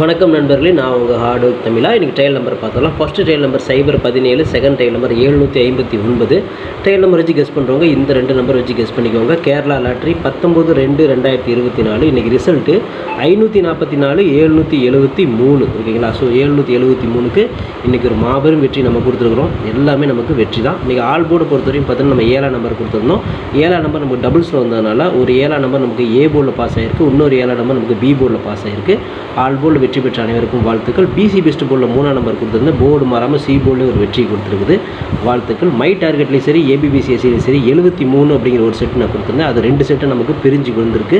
வணக்கம் நண்பர்களே நான் உங்கள் ஹார்ட் ஒர்க் தமிழா. இன்றைக்கி ட்ரையல் நம்பர் பார்த்தோம்னா ஃபஸ்ட்டு ட்ரையல் நம்பர் சைபர் பதினேழு செகண்ட் ட்ரையல் நம்பர் ஏழுநூற்றி ஐம்பத்தி ஒன்பது. ட்ரையல் நம்பர் வச்சு கெஸ் பண்ணுறவங்க இந்த ரெண்டு நம்பர் வச்சு கெஸ் பண்ணிக்கோங்க. கேரளா லாட்ரி பத்தொம்போது ரெண்டு ரெண்டாயிரத்தி இருபத்தி நாலு. இன்றைக்கி ரிசல்ட்டு ஐநூற்றி நாற்பத்தி நாலு ஏழ்நூற்றி எழுபத்தி மூணு. ஓகேங்களா? ஸோ ஏழுநூற்றி எழுபத்தி மூணுக்கு இன்றைக்கி ஒரு மாபெரும் வெற்றி நம்ம கொடுத்துருக்குறோம். எல்லாமே நமக்கு வெற்றி தான். இன்றைக்கி ஆல் போர்டு பொறுத்தவரையும் பார்த்தீங்கன்னா நம்ம ஏழாம் நம்பர் கொடுத்துருந்தோம். ஏழாம் நம்பர் நமக்கு டபுள்ஸில் வந்ததுனால ஒரு ஏழாம் நம்பர் நமக்கு ஏ போர்டில் பாஸ் ஆகிருக்கு இன்னொரு ஏழாம் நம்பர் நமக்கு பி போர்டில் பாஸ் ஆகிருக்கு ஆல் போர்டில் வெற்றி பெற்ற அனைவருக்கும் வாழ்த்துக்கள். பிசி பெஸ்ட் போர்டில் மூணாம் நம்பர் கொடுத்துருந்தேன் போர்டு மாறாமல் சி போர்டில் ஒரு வெற்றி கொடுத்துருக்குது. வாழ்த்துக்கள். மை டார்கெட்லேயும் சரி ஏபிபிசிஎஸ்சிலையும் சரி எழுபத்தி மூணு அப்படிங்கிற ஒரு செட் நான் கொடுத்துருந்தேன். அது ரெண்டு செட்டு நமக்கு பிரிஞ்சு கொடுத்துருக்கு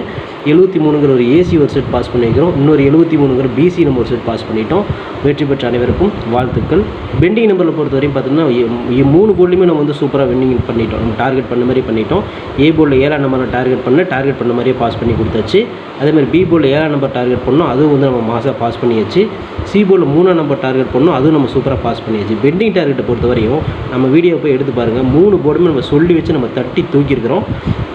எழுபத்தி மூணுங்கிற ஒரு ஏசி ஒரு செட் பாஸ் பண்ணிக்கிறோம் இன்னொரு எழுபத்தி மூணுங்கிற பிசி நம்ம ஒரு செட் பாஸ் பண்ணிட்டோம். வெற்றி பெற்ற அனைவருக்கும் வாழ்த்துக்கள். பெண்டிங் நம்பரில் பொறுத்தவரையும் பார்த்தீங்கன்னா மூணு போர்ட்லையுமே நம்ம வந்து சூப்பராக வின்னிங் பண்ணிட்டோம். நம்ம டார்கெட் பண்ண மாதிரி பண்ணிட்டோம். ஏ போர்டில் ஏழாம் நம்பர் டார்கெட் பண்ண டார்கெட் பண்ண மாதிரியே பாஸ் பண்ணி கொடுத்தாச்சு. அதே மாதிரி பி போர்டில் ஏழாம் நம்பர் டார்கெட் பண்ணோம். அதுவும் வந்து நம்ம மாதம் பாஸ் பண்ணியாச்சு. சி போர்டில் மூணாம் நம்பர் டார்கெட் பண்ணோம். அதுவும் நம்ம சூப்பராக பாஸ் பண்ணியாச்சு. பெண்டிங் டார்கெட்டை பொறுத்த வரையும் நம்ம வீடியோ போய் எடுத்து பாருங்கள் மூணு போர்டுமே நம்ம சொல்லி வச்சு நம்ம தட்டி தூக்கியிருக்கிறோம்.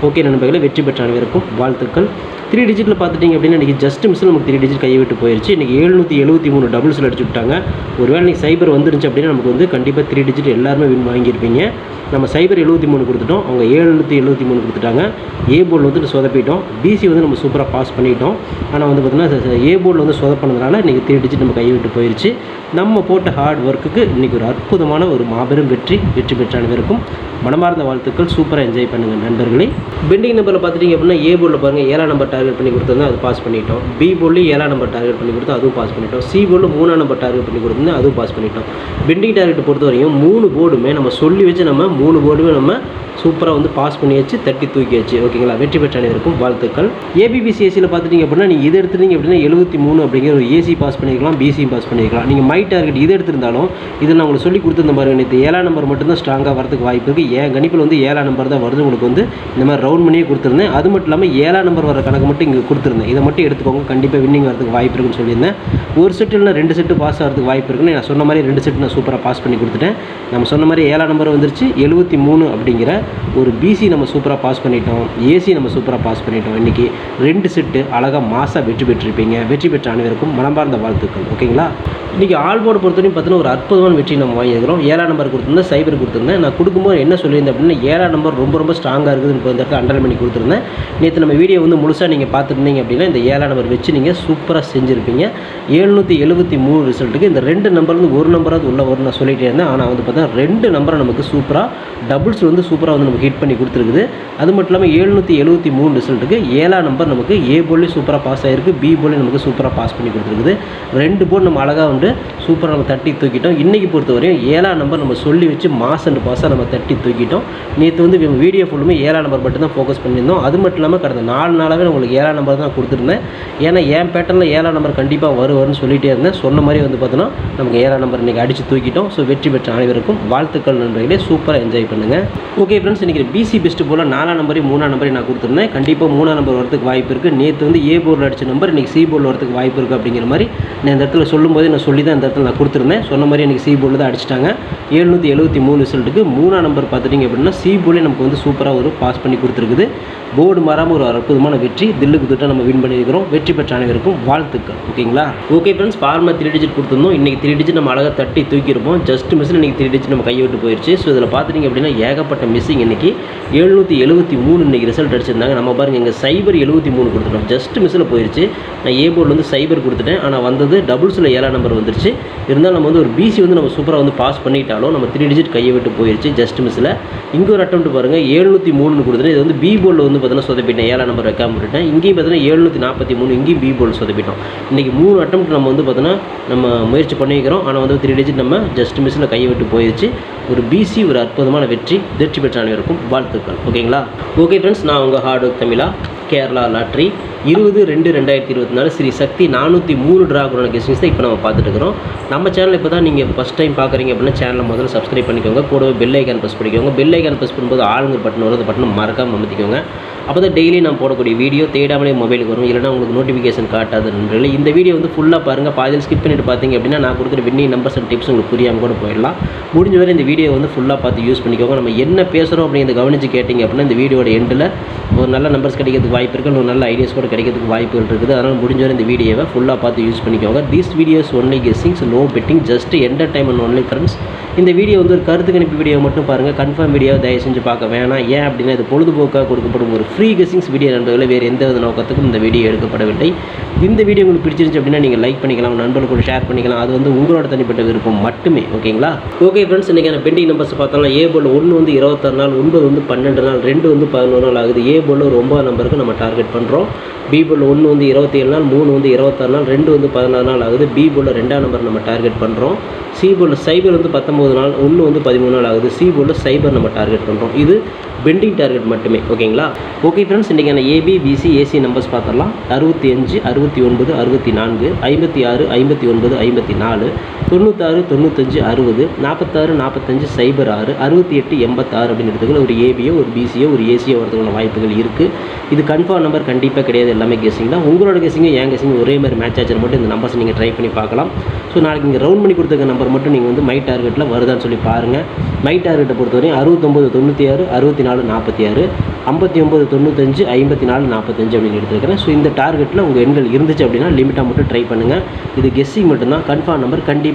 ஓகே நண்பர்களை வெற்றி பெற்ற அனைவருக்கும் வாழ்த்துக்கள். த்ரீ டிஜிட்டில் பார்த்துட்டிங்க அப்படின்னா இன்றைக்கி ஜஸ்ட் மிஸ்ஸில் நமக்கு த்ரீ டிஜிட் கையை விட்டு போயிடுச்சு இன்றைக்கி எழுநூற்றி எழுபத்தி மூணு டபுள்ஸில் அடிச்சு விட்டாங்க ஒருவேளை இன்றைக்கி சைபர் வந்துருந்துச்சு அப்படின்னா நமக்கு வந்து கண்டிப்பாக த்ரீ டிஜிட் எல்லாருமே வின் வாங்கியிருப்பீங்க. நம்ம சைபர் எழுபத்தி மூணு கொடுத்துட்டோம். அவங்க எழுநூற்றி எழுபத்தி மூணு கொடுத்துட்டாங்க. ஏ போர்டில் வந்துட்டு சொதப்பிட்டோம். பிசி வந்து நம்ம சூப்பராக பாஸ் பண்ணிட்டோம். ஆனால் வந்து பார்த்திங்கன்னா ஏ போர்டில் வந்து சொதப்பினதுனால இன்றைக்கி த்ரீ டிஜிட் நம்ம கைவிட்டு போயிடுச்சு நம்ம போட்ட ஹார்ட் ஒர்க்குக்கு இன்றைக்கி ஒரு அற்புதமான ஒரு மாபெரும் வெற்றி வெற்றி பெற்ற அனைவருக்கும் மனமார்ந்த வாழ்த்துக்கள். சூப்பராக என்ஜாய் பண்ணுங்கள் நண்பர்களே. பெண்டிங் நம்பரில் பார்த்துட்டிங்க அப்படின்னா ஏ போர்டில் பாருங்கள் ஏழாம் நம்பர் டார்கெட் பண்ணி கொடுத்துருந்தா அது பாஸ் பண்ணிட்டோம். பி போர்ட்லேயும் ஏழாம் நம்பர் டார்கெட் பண்ணி கொடுத்தா அதுவும் பாஸ் பண்ணிட்டோம். சி போர்டில் மூணாம் நம்பர் டார்கெட் பண்ணி கொடுத்துருந்தா அதுவும் பாஸ் பண்ணிட்டோம். பெண்டிங் டார்கெட் பொறுத்த வரையும் மூணு போர்டுமே நம்ம சொல்லி வச்சு நம்ம மூணு போர்டுமே நம்ம சூப்பராக வந்து பாஸ் பண்ணியாச்சு தட்டி தூக்கியாச்சு. ஓகேங்களா வெற்றி பெற்ற அனைவருக்கும் வாழ்த்துக்கள். ஏபிபிசிஎஸ்சியில் பார்த்துட்டிங்க அப்படின்னா நீங்கள் இது எடுத்துட்டீங்க அப்படின்னா எழுபத்தி மூணு அப்படிங்கிற ஒரு ஏசி பாஸ் பண்ணியிருக்கலாம் பிசியும் பாஸ் பண்ணிக்கலாம் நீங்கள் மை டார்கெட் இது எடுத்திருந்தாலும் இதில் நான் உங்களுக்கு சொல்லி கொடுத்துருந்த பாருங்க நேற்று ஏழாம் நம்பர் மட்டும்தான் ஸ்ட்ராங்காக வரதுக்கு வாய்ப்பு இருக்குது என் கணிப்பில் வந்து ஏழாம் நம்பர் தான் வருது உங்களுக்கு வந்து இந்த மாதிரி ரவுண்ட் பண்ணியே கொடுத்துருந்தேன். அது மட்டும் இல்லாமல் ஏழாம் நம்பர் வர கணக்கு மட்டும் இங்கே கொடுத்துருந்தேன். இதை மட்டும் எடுத்துக்கோங்க கண்டிப்பாக வின்னிங் வரதுக்கு வாய்ப்பு இருக்குன்னு சொல்லியிருந்தேன். ஒரு செட்டு இல்லை ரெண்டு செட்டு பாஸ் ஆகிறதுக்கு வாய்ப்பு இருக்குன்னு நான் சொன்ன மாதிரி ரெண்டு செட்டு நான் சூப்பராக பாஸ் பண்ணி கொடுத்துட்டேன். நம்ம சொன்ன மாதிரி ஏழாம் நம்பர் வந்துருச்சு எழுபத்தி மூணு அப்படிங்கிற ஒரு பிசி நம்ம சூப்பராக பாஸ் பண்ணிட்டோம் ஏசி நம்ம சூப்பராக பாஸ் பண்ணிட்டோம். இன்றைக்கி ரெண்டு செட்டு அழகாக மாசாக வெற்றி பெற்றிருப்பீங்க. வெற்றி பெற்ற அனைவருக்கும் மனமார்ந்த வாழ்த்துக்கள். ஓகேங்களா இன்றைக்கி ஆல் போர்டு பொறுத்தவரையும் பார்த்தீங்கன்னா ஒரு அற்புதமான வெற்றி நம்ம வாங்கியிருக்கிறோம். ஏழாம் நம்பர் கொடுத்துருந்தேன் சைபர் கொடுத்துருந்தேன். நான் கொடுக்கும்போது என்ன சொல்லியிருந்தேன் அப்படின்னா ஏழாம் நம்பர் ரொம்ப ரொம்ப ஸ்ட்ராங்காக இருக்குதுன்னு இப்போ இந்த இடத்துல அண்டர் பண்ணி கொடுத்துருந்தேன். நேற்று நம்ம வீடியோ வந்து முழுசாக நீங்கள் பார்த்துருந்தீங்க அப்படின்னா இந்த ஏழாம் நம்பர் வச்சு நீங்கள் சூப்பராக செஞ்சுருப்பீங்க. எழுநூற்றி எழுபத்தி மூணு ரிசல்ட்டுக்கு இந்த ரெண்டு நம்பர் வந்து ஒரு நம்பராவது உள்ள வரும் நான் சொல்லிகிட்டே இருந்தேன். ஆனால் வந்து பார்த்தா ரெண்டு நம்பரை நமக்கு சூப்பராக டபுள்ஸ் வந்து சூப்பராக வந்து நமக்கு ஹிட் பண்ணி கொடுத்துருக்குது. அது மட்டும் இல்லாமல் எழுநூற்றி எழுபத்தி மூணு ரிசல்ட்டுக்கு ஏழாம் நம்பர் நமக்கு ஏ போர்ட்லேயும் சூப்பராக பாஸ் ஆகிருக்கு பி போர்ட்லேயும் நமக்கு சூப்பராக பாஸ் பண்ணி கொடுத்துருக்குது. ரெண்டு போர்டு நம்ம அழகாக வந்து சூப்பராக நம்ம தட்டி தூக்கிட்டோம். இன்றைக்கி பொறுத்தவரையும் ஏழாம் நம்பர் நம்ம சொல்லி வச்சு மாஸ் அண்ட் பாஸாக நம்ம தட்டி தூக்கிட்டோம். நேற்று வந்து வீடியோ ஃபுல்லுமே ஏழாம் நம்பர் மட்டும் தான் ஃபோக்கஸ் பண்ணியிருந்தோம். அது மட்டும் இல்லாமல் கடந்த நாலு நாளாகவே உங்களுக்கு ஏழாம் நம்பர் தான் கொடுத்துருந்தேன். ஏன்னா என் பேட்டர்னில் ஏழாம் நம்பர் கண்டிப்பாக வரும் வரும்னு இருந்தேன். சொன்ன மாதிரி வந்து பார்த்தோன்னா நமக்கு ஏழாம் நம்பர் இன்றைக்கி அடித்து தூக்கிட்டோம். ஸோ வெற்றி பெற்ற அனைவருக்கும் வாழ்த்துக்கள் நண்பர்களே. சூப்பராக என்ஜாய் பண்ணுங்கள் ஓகே ஃப்ரெண்ட்ஸ் இன்றைக்கி பிசி பெஸ்ட்டு போல் நாலாம் நம்பரையும் மூணாம் நம்பரையும் நான் கொடுத்துருந்தேன். கண்டிப்பாக மூணாம் நம்பர் வரதுக்கு வாய்ப்பு இருக்குது நேற்று வந்து ஏ போர்டில் அடிச்ச நம்பர் இன்றைக்கி சி போர்டில் வரதுக்கு வாய்ப்பு இருக்குது அப்படிங்கிற மாதிரி நான் இந்த இடத்துல சொல்லும்போது நான் சொல்லி தான் இந்த இடத்துல நான் கொடுத்துருந்தேன். சொன்ன மாதிரி இன்றைக்கி சி போர்டில் தான் அடிச்சிட்டாங்க. எழுநூற்றி எழுபத்தி மூணு ரிசல்ட்டுக்கு மூணாம் நம்பர் பார்த்துட்டிங்க அப்படின்னா சி போர்டில் நமக்கு வந்து சூப்பராக ஒரு பாஸ் பண்ணி கொடுத்துருக்குது. போர்டு மாறாமல் ஒரு அற்புதமான வெற்றி. தில்லுக்கு திட்டம் நம்ம வின் பண்ணியிருக்கிறோம். வெற்றி பெற்ற அனைவருக்கும் வாழ்த்துக்கள். ஓகேங்களா? Okay friends pharma three digit கொடுத்துருந்தோம். இன்றைக்கி த்ரீ டிஜிட் நம்ம அழகாக தட்டி தூக்கியிருப்போம். ஜஸ்ட் மிஸ்ஸில் இன்றைக்கி த்ரீ டிஜிட் நம்ம கையை விட்டு போயிடுச்சு ஸோ இதில் பார்த்துட்டிங்க அப்படின்னா ஏகப்பட்ட மிஸ்ஸிங் இன்றைக்கி எழுநூற்றி எழுபத்தி மூணு இன்றைக்கி ரிசல்ட் அடிச்சிருந்தாங்க. நம்ம பாருங்கள் எங்கள் சைபர் எழுபத்தி மூணு கொடுத்துட்டோம். ஜஸ்ட் மிஸ்ஸில் போயிடுச்சு நான் ஏ போர்டில் வந்து சைபர் கொடுத்துட்டேன். ஆனால் வந்தது டபுள்ஸில் ஏழாம் நம்பர் வந்துருச்சு. இருந்தாலும் நம்ம வந்து ஒரு பிசி வந்து நம்ம சூப்பராக வந்து பாஸ் பண்ணிட்டாலும் நம்ம த்ரீ டிஜிட் கையை விட்டு போயிடுச்சு ஜஸ்ட் மிஸ்ஸில் இங்கே ஒரு அட்டம் பாருங்கள் எழுநூற்றி மூணுன்னு கொடுத்துட்டு இது வந்து பி போர்டில் வந்து பார்த்தீங்கன்னா சொதப்பிட்டேன். ஏழாம் நம்பர் வைக்காம விட்டுட்டேன். இங்கேயும் பார்த்தீங்கன்னா எழுநூற்றி நாற்பத்தி மூணு இங்கேயும் பி போர்டில் சொதப்பிட்டோம். இன்றைக்கி மூணு அட்டம் நம்ம வந்து பார்த்தீங்கன்னா நம்ம முயற்சி பண்ணிக்கிறோம் ஆனால் வந்து த்ரீ டிஜிட் நம்ம ஜஸ்ட் மிஸ்ஸில் கையை விட்டு போயிடுச்சு ஒரு பிசி ஒரு அற்புதமான வெற்றி வெற்றி பெற்ற அனைவருக்கும் வாழ்த்துக்கள். ஓகேங்களா? ஓகே ஃப்ரெண்ட்ஸ் நான் உங்கள் ஹார்ட் ஒர்க் தமிழா கேரளா லாட்ரி. இருபது ரெண்டு ரெண்டாயிரத்தி இருபத்தி நாலு ஸ்ரீ சக்தி நானூற்றி மூணு ட்ராகுரான கெஸ்டிங்ஸ் தான் இப்போ நம்ம பார்த்துட்டு இருக்கிறோம் நம்ம சேனல் இப்போ தான் நீங்கள் ஃபஸ்ட் டைம் பார்க்குறீங்க அப்படின்னா சேனலை முதல்ல சப்ஸ்கிரைப் பண்ணிக்கோங்க. கூடவே பெல் ஐக்கான் ப்ரெஸ் பண்ணிக்கோங்க. பெல் ஐக்கான் ப்ரெஸ் பண்ணும்போது ஆளுங்க பட்டன் வரும் அந்த பட்டனை மறக்காமல் அமைத்திக்கோங்க. அப்போ தான் டெய்லி நான் போடக்கூடிய வீடியோ தேடாமலே மொபைலுக்கு வரும். இல்லைனா உங்களுக்கு நோட்டிஃபிகேஷன் காட்டாது நண்பர்களே. இந்த வீடியோ வந்து ஃபுல்லாக பாருங்கள் பாதியில் ஸ்கிப் பண்ணிட்டு பார்த்தீங்க அப்படின்னா நான் கொடுக்குற வின்னிங் நம்பர்ஸ் அண்ட் டிப்ஸ் உங்களுக்கு புரியாமல் கூட போயிடலாம். முடிஞ்ச வரை இந்த வீடியோ வந்து ஃபுல்லாக பார்த்து யூஸ் பண்ணிக்கோங்க. நம்ம என்ன பேசுகிறோம் அப்படிங்கிறத கவனித்து கேட்டிங்க அப்படின்னா இந்த வீடியோட எண்டில் ஒரு நல்ல நம்பர்ஸ் கிடைக்கிறதுக்கு வாய்ப்பு இருக்குது ஒரு நல்ல ஐடியாஸ் கூட கிடைக்கிறதுக்கு வாய்ப்புகள் இருக்குது. அதனால் முடிஞ்ச வரை இந்த வீடியோவை ஃபுல்லாக பார்த்து யூஸ் பண்ணிக்கோங்க. These videos only guessings no betting just entertainment only friends இந்த வீடியோ வந்து ஒரு கருத்து கணிப்பு வீடியோ மட்டும் பாருங்கள் கன்ஃபார்ம் வீடியோ தயவு செஞ்சு பார்க்க வேணாம். ஏன் அப்படின்னா இது பொழுதுபோக்காக கொடுக்கப்படும் ஒரு ஃப்ரீ கெஸ்ஸிங்ஸ் வீடியோ நண்பர்களை. வேறு எந்த வித நோக்கத்துக்கும் இந்த வீடியோ எடுக்கப்படவில்லை. இந்த வீடியோ உங்களுக்கு பிடிச்சிருந்துச்சு அப்படின்னா நீங்கள் லைக் பண்ணிக்கலாம். நண்பர்களுக்கு ஷேர் பண்ணிக்கலாம். அது வந்து உங்களோட தனிப்பட்ட விருப்பம் மட்டுமே. ஓகேங்களா? ஓகே ஃப்ரெண்ட்ஸ் இன்றைக்கான பெண்டிங் நம்பர்ஸ் பார்த்தாலும் ஏ போல் ஒன்று வந்து இருபத்தாறு நாள் ஒன்பது வந்து பன்னெண்டு நாள் ரெண்டு வந்து பதினோரு நாள் ஆகுது. ஏ போல் ஒரு ஒம்பது நம்பருக்கு நம்ம டார்கெட் பண்ணுறோம் பி போல் ஒன்று வந்து இருபத்தி ஏழு நாள் மூணு வந்து இருபத்தாறு நாள் ரெண்டு வந்து பதினாறு நாள் ஆகுது. பி போல் ரெண்டாம் நம்பர் நம்ம டார்கெட் பண்ணுறோம் சி போல் சைபர் வந்து முப்பது நாள் ஒன்று வந்து பதிமூணு நாள் ஆகுது. சி போல் சைபர் நம்ம டார்கெட் பண்ணுறோம் இது பெண்டிங் டார்கெட் மட்டுமே. ஓகேங்களா? ஓகே ஃப்ரெண்ட்ஸ் இன்றைக்கான ஏபி பிசி ஏசி நம்பர்ஸ் பார்த்துடலாம். அறுபத்தி அஞ்சு அறுபத்தி ஒன்பது அறுபத்தி நான்கு ஐம்பத்தி ஆறு ஐம்பத்தி ஒன்பது ஐம்பத்தி நாலு. தொண்ணூத்தாறு தொண்ணூத்தஞ்சு அறுபது நாற்பத்தாறு நாற்பத்தஞ்சு சைபர் ஆறு அறுபத்தி எட்டு எண்பத்தாறு அப்படின்னு எடுத்துக்கல ஒரு ஏபியோ ஒரு பிசியோ ஒரு ஏசியோ வரதுக்கான வாய்ப்புகள் இருக்குது இது கன்ஃபார்ம் நம்பர் கண்டிப்பாக கிடையாது எல்லாமே கெஸிங் தான். உங்களோட கெஸிங்கும் என் கெஸிங் ஒரே மாதிரி மேட்ச் ஆச்சு மட்டும் இந்த நம்பர்ஸ் நீங்கள் ட்ரை பண்ணி பார்க்கலாம். ஸோ நாளைக்கு நீங்கள் ரவுண்ட் பண்ணி கொடுத்துருக்க நம்பர் மட்டும் நீங்கள் வந்து மை டார்கெட்டில் வருதான்னு சொல்லி பாருங்கள் மை டார்கெட்டை பொறுத்தவரையும் அறுபத்தொம்பது தொண்ணூற்றி ஆறு அறுபத்தி நாலு நாற்பத்தி ஆறு ஐம்பத்தி ஒம்பது தொண்ணூத்தஞ்சு ஐம்பத்தி நாலு நாற்பத்தஞ்சு அப்படின்னு எடுத்துருக்கிறேன். ஸோ இந்த டார்கெட்டில் உங்கள் எண்கள் இருந்துச்சு அப்படின்னா லிமிட்டாக மட்டும் ட்ரை பண்ணுங்கள் இது கெஸ்ஸிங் மட்டும்தான். கன்ஃபார்ம் நம்பர் கண்டிப்பாக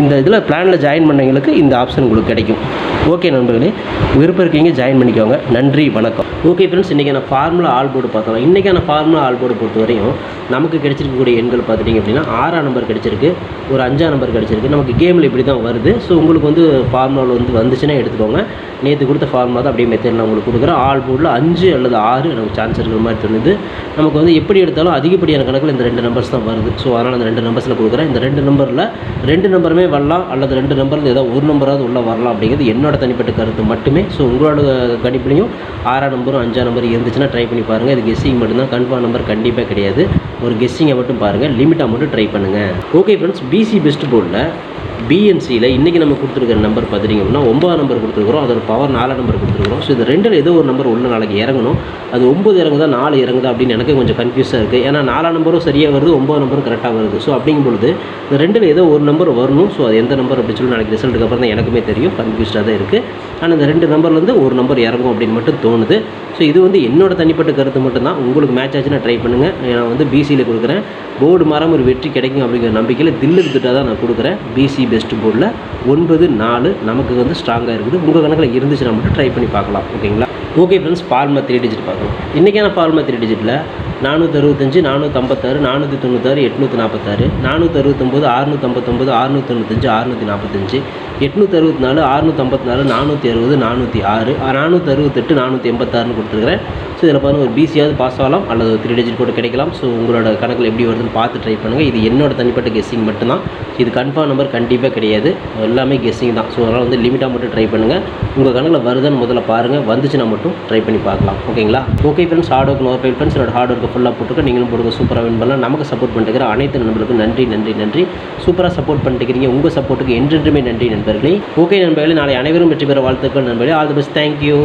இந்த இதில் பிளானில் ஜாயின் பண்ணவங்களுக்கு இந்த ஆப்ஷன் உங்களுக்கு கிடைக்கும். ஓகே நண்பர்களே விருப்பம் இருக்கீங்க ஜாயின் பண்ணிக்கோங்க. நன்றி வணக்கம். ஓகே ஃப்ரெண்ட்ஸ் இன்றைக்கான ஃபார்முலா ஆல் போர்டு பார்த்தோம். இன்றைக்கான ஃபார்முலா ஆல் போர்டு பொறுத்த வரையும் நமக்கு கிடைச்சிருக்கக்கூடிய எண்கள் பார்த்துட்டிங்க அப்படின்னா ஆறாம் நம்பர் கிடைச்சிருக்கு ஒரு அஞ்சாம் நம்பர் கிடைச்சிருக்கு. நமக்கு கேமில் இப்படி தான் வருது. ஸோ உங்களுக்கு வந்து ஃபார்முலாவில் வந்து வந்துச்சுன்னா எடுத்துக்கோங்க. நேற்று கொடுத்த ஃபார்முலா தான் அப்படியே மெத்தட் நான் உங்களுக்கு கொடுக்குறேன். ஆல் போர்டில் அஞ்சு அல்லது ஆறு நமக்கு சான்ஸ் இருக்கிற மாதிரி தோணுது நமக்கு வந்து எப்படி எடுத்தாலும் அதிகப்படியான கணக்கில் இந்த ரெண்டு நம்பர்ஸ் தான் வருது. ஸோ அதனால் அந்த ரெண்டு நம்பர்ஸில் கொடுக்குறேன். இந்த ரெண்டு நம்பரில் ரெண்டு நம்பருமே வரலாம் அல்லது ரெண்டு நம்பரில் ஏதாவது ஒரு நம்பராவது உள்ளே வரலாம் அப்படிங்கிறது என்னோட தனிப்பட்ட கருத்து மட்டுமே. ஸோ உங்களோட கணிப்புலையும் ஆறாம் நம்பரும் அஞ்சாம் நம்பர் இருந்துச்சுன்னா ட்ரை பண்ணி பாருங்கள் இது கெஸ்ஸிங் மட்டும்தான் கன்ஃபார்ம் நம்பர் கண்டிப்பாக கிடையாது. ஒரு கெஸ்ஸிங்கை மட்டும் பாருங்கள் லிமிட்டாக மட்டும் ட்ரை பண்ணுங்கள் ஓகே ஃப்ரெண்ட்ஸ் பிசி பெஸ்ட் போர்டில் பிஎன்சியில் இன்றைக்கி நம்ம கொடுத்துருக்கிற நம்பர் பார்த்துட்டிங்க அப்படின்னா ஒம்பது நம்பர் கொடுத்துருக்குறோம். அதோட பவர் நாலு நம்பர் கொடுத்துருக்குறோம். ஸோ இது ரெண்டில் ஏதோ ஒரு நம்பர் உள்ள நாளைக்கு இறங்கணும். அது ஒம்பது இறங்குதா நாலு இறங்குதா அப்படின்னு எனக்கு கொஞ்சம் கன்ஃபியூஸாக இருக்குது ஏன்னா நாலாம் நம்பரும் சரியாக வருது ஒம்பது நம்பரும் கரெக்டாக வருது. ஸோ அப்படிங்கும் பொழுது இந்த ரெண்டில் ஏதோ ஒரு நம்பர் வரணும். ஸோ அது எந்த நம்பர் அப்படின்னு சொல்லி நாளைக்கு ரிசல்ட்டுக்கு அப்புறம் தான் எனக்குமே தெரியும். கன்ஃபியூஸ்டாக தான் இருக்குது ஆனால் இந்த ரெண்டு நம்பர்லேருந்து ஒரு நம்பர் இறங்கும் அப்படின்னு மட்டும் தோணுது. ஸோ இது வந்து என்னோட தனிப்பட்ட கருத்து மட்டும்தான் உங்களுக்கு மேட்ச் ஆச்சுன்னா ட்ரை பண்ணுங்கள் நான் வந்து பிசியில் கொடுக்குறேன். போர்டு மாறாமல் ஒரு வெற்றி கிடைக்கும் அப்படிங்கிற நம்பிக்கையில் தில்லு திட்டாக தான் நான் கொடுக்குறேன். பிசி பெஸ்ட் போர்டில் ஒன்பது நாலு நமக்கு வந்து ஸ்ட்ராங்காக இருக்குது. உங்கள் கணக்கில் இருந்துச்சுன்னா மட்டும் ட்ரை பண்ணி பார்க்கலாம் ஓகேங்களா okay friends pharma three digit பார்க்கலாம். இன்றைக்கான ஃபார்மா த்ரீ டிஜிட்டில் நானூற்றி அறுபத்தஞ்சு நானூற்றி ஐம்பத்தாறு நானூற்றி தொண்ணூத்தாறு எட்நூற்றி நாற்பத்தாறு நானூற்றி அறுபத்தொம்போது அறுநூற்றி ஐம்பத்தொம்போது அறுநூற்றி தொண்ணூத்தஞ்சு அறுநூற்றி நாற்பத்தஞ்சு எட்நூற்றி அறுபத்தி நாலு அறுநூற்றி ஐம்பத்தி நாலு நானூற்றி அறுபது நானூற்றி ஆறு நானூற்றி அறுபத்தெட்டு நானூற்றி எண்பத்தாறுன்னு கொடுத்துருக்குறேன். ஸோ இதில் பாருங்கள் ஒரு பிசியாவது பாஸ் ஆகலாம் அல்லது த்ரீ டிஜிட் கூட கிடைக்கலாம். ஸோ உங்களோட கணக்கில் எப்படி வருதுன்னு பார்த்து ட்ரை பண்ணுங்கள் இது என்னோட தனிப்பட்ட கெஸ்ஸிங் மட்டும்தான். இது கன்ஃபார்ம் நம்பர் கண்டிப்பாக கிடையாது. எல்லாமே கெஸ்ஸிங் தான். ஸோ அதனால் வந்து லிமிட்டாக மட்டும் ட்ரை பண்ணுங்கள் உங்கள் கணக்கில் வருதுன்னு முதல்ல பாருங்கள் வந்துச்சுன்னா மட்டும் ட்ரை பண்ணி பார்க்கலாம். ஓகேங்களா ஓகே ஃப்ரெண்ட்ஸ் ஹார்ட் ஒர்க் நோர் ஃபைவ் ஃப்ரெண்ட்ஸ் என்னோட ஹார்ட் ஒர்க்கு ஃபுல்லாக போட்டுக்க நீங்களும் போடுங்க சூப்பராக வின் பண்ணலாம். நமக்கு சப்போர்ட் பண்ணிட்டு அனைத்து நண்பர்களுக்கும் நன்றி நன்றி நன்றி. சூப்பராக சப்போர்ட் பண்ணிட்டு உங்கள் சப்போர்ட்டுக்கு என்றென்றுமே நன்றி நண்பர்களே. ஓகே நண்பர்களே நாளை அனைவரும் வெற்றி பெற வாழ்த்துக்கள் நண்பர்களே. All the best thank you